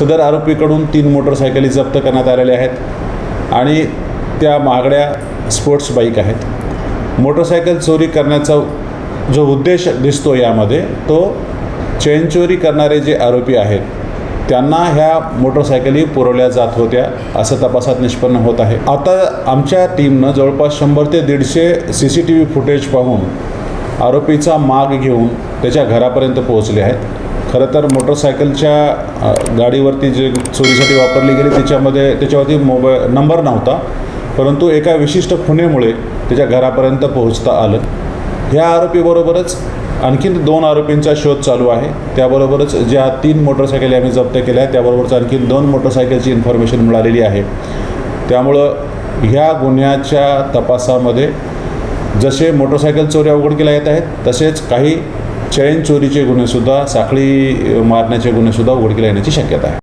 सदर आरोपीकडून तीन मोटरसायकली जप्त करण्यात आलेल्या आहेत आणि त्या महागड्या स्पोर्ट्स बाईक आहेत. मोटरसायकल चोरी करण्याचा जो उद्देश दिसतो यामध्ये तो चैन चोरी करणारे जे आरोपी आहेत त्यांना ह्या मोटरसायकली पुरवल्या जात होत्या असं तपासात निष्पन्न होत आहे. आता आमच्या टीमनं जवळपास शंभर ते दीडशे C C T V footage पाहून आरोपीचा माग घेऊन त्याच्या घरापर्यंत पोहोचले आहेत. खरं तर मोटरसायकलच्या गाडीवरती जे चोरीसाठी वापरली गेली त्याच्यामध्ये त्याच्यावरती मोबाईल नंबर नव्हता. परंतु एका विशिष्ट खुनेमुळे त्याच्या घरापर्यंत पोहोचता आलं. ह्या आरोपीबरोबरच आणखीन दोन आरोपींचा शोध चालू आहे. त्याबरोबरच ज्या तीन मोटरसायकली आम्ही जप्त केल्या आहेत त्याबरोबरच आणखीन दोन मोटरसायकलची इन्फॉर्मेशन मिळालेली आहे. त्यामुळं ह्या गुन्ह्याच्या तपासामध्ये जसे मोटरसायकल चोऱ्या उघडकीला येत आहेत तसेच काही चैन चोरीचे गुन्हेसुद्धा साखळी मारण्याचे गुन्हेसुद्धा उघडकीला येण्याची शक्यता आहे.